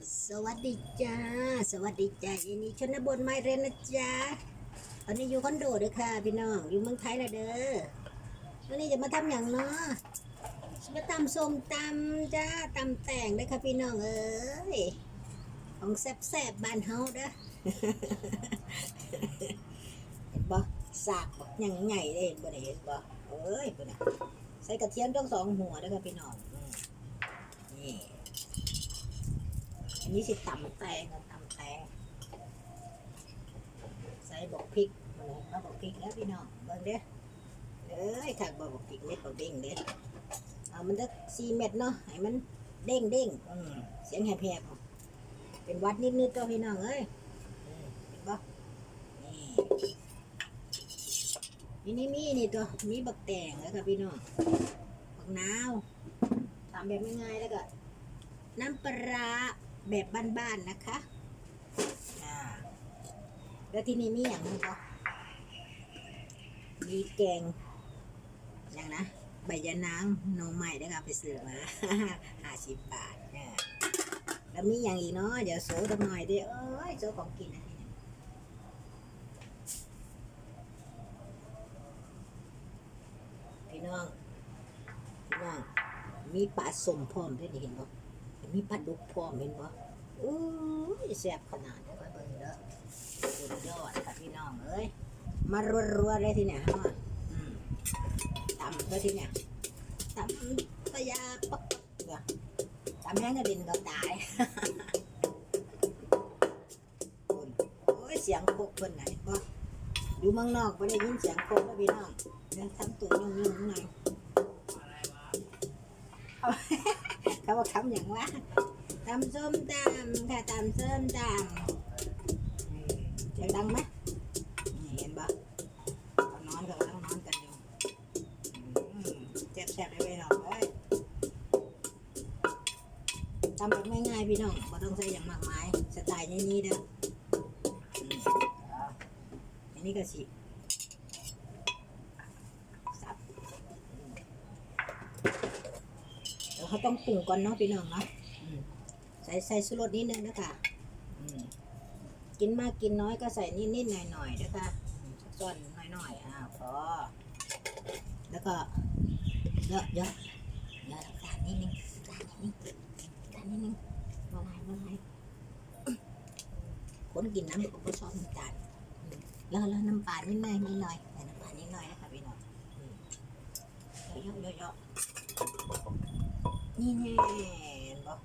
สวัสดีจ้า สวัสดีจ้ายินดีชนบทไม่เรนนะจ้าตอนนี้อยู่คอนโดเด้อค่ะ พี่น้อง อยู่เมืองไทยล้วเด้อวันนี้จะมาทำอย่างเนาะจะมาตำส้มตำจ้าตำแต่งเด้ค่ะพี่น้องเอ้ย ของแซ่บๆบ้านเฮาเด้อเห็นบ่สากบ่ยังใหญ่เลยเห็นบ่ได้เห็นบ่เอ้ยบ่น่ะใส่กระเทียมต้องสองหัวเด้อค่ะพี่น้องอืมนี่ อั นนี้สิตำแตงกับตำแตงใส่บอกพริกมาเลยมาบอกพริกแล้วพี่น้องเบิ่งเด้อเอ้ยถักบอกบพริกเม็ดบอกเด้งเด้อเอามันจะสี่เม็ดเนาะให้มันเด้งเด้งเสียงแหบๆเป็นวัดนิดๆตัวพี่น้องเอ้ยเห็นปะนี่นี่มีนี่ตัวมีบักแตงแล้วกับพี่น้องบักนาวทำแบบง่ายๆแล้วก็น้ำปลา แบบบ้านๆนะคะอ่าแล้วที่นี่มีอย่างนึงก็มีแกงอย่างนะใบยะนางหน้องใหม่ได้ค่ะไปซื้อมาห้าสิบบาทเนี่ยแล้วมีอย่างอีกเนาะเดี๋ยวโซ่ตหน่อยดิเอ้ยโซ่ของกินนะพี่น้องพี่น้องมีปลาสมพร้อมด้วยนี่เห็นบ่ มีปลาดุกพร้อมเห็นปะอู้ยแซ่บขนาดนี้ไปเบิ่งเด้อสุดยอดค่ะพี่น้องเอ้ย มารัวๆเลยทีเนี่ยฮะตำเลยทีเนี่ยตำตะยาปักเดี๋ยวตำแห้งกระดินก็ตายคุณโอ้ยเสียงโคกเพิ่นไหนะเห็นปะอยู่เมืองนอกไม่ได้ยินเสียงโคกแล้วพี่น้องเดี๋ยวทำตัวยุ่งๆหน่อย เขาบอกคำอย่างว่าตำส้มตำค่ะตำส้มตำเสียงดังไหมนี่เห็นปะเขานอนเขากำลังนอนกันอยู่อืมแซ่บๆได้ไปหรอกเอ้ยทำแบบง่ายๆพี่น้องไม่ต้องใส่อย่างมากมายสไตล์นี้ๆเด้ออันนี้ก็สิสับ เขาต้องปรุงก่อนเนาะพี่น้องเนาะใส่ใส่สุรสนิดนึงนะคะกินมากกินน้อยก็ใส่นิดนิดหน่อยหน่อยๆนะคะส่วนหน่อยหน่อยๆอ่าวพอแล้วก็เยอะเยอะเยอะน้ำตาลนิดนึงน้ำตาลนิดนึงน้ำตาลนิดนึงละลายละลายคนกินน้ำก็ชอบน้ำตาลแล้วแล้วน้ำปลานิดหน่อยนิดหน่อยใส่น้ำปลานิดหน่อยนะคะพี่น้องอืมเยอะๆเยอะๆ นี่แน่เห็นปะ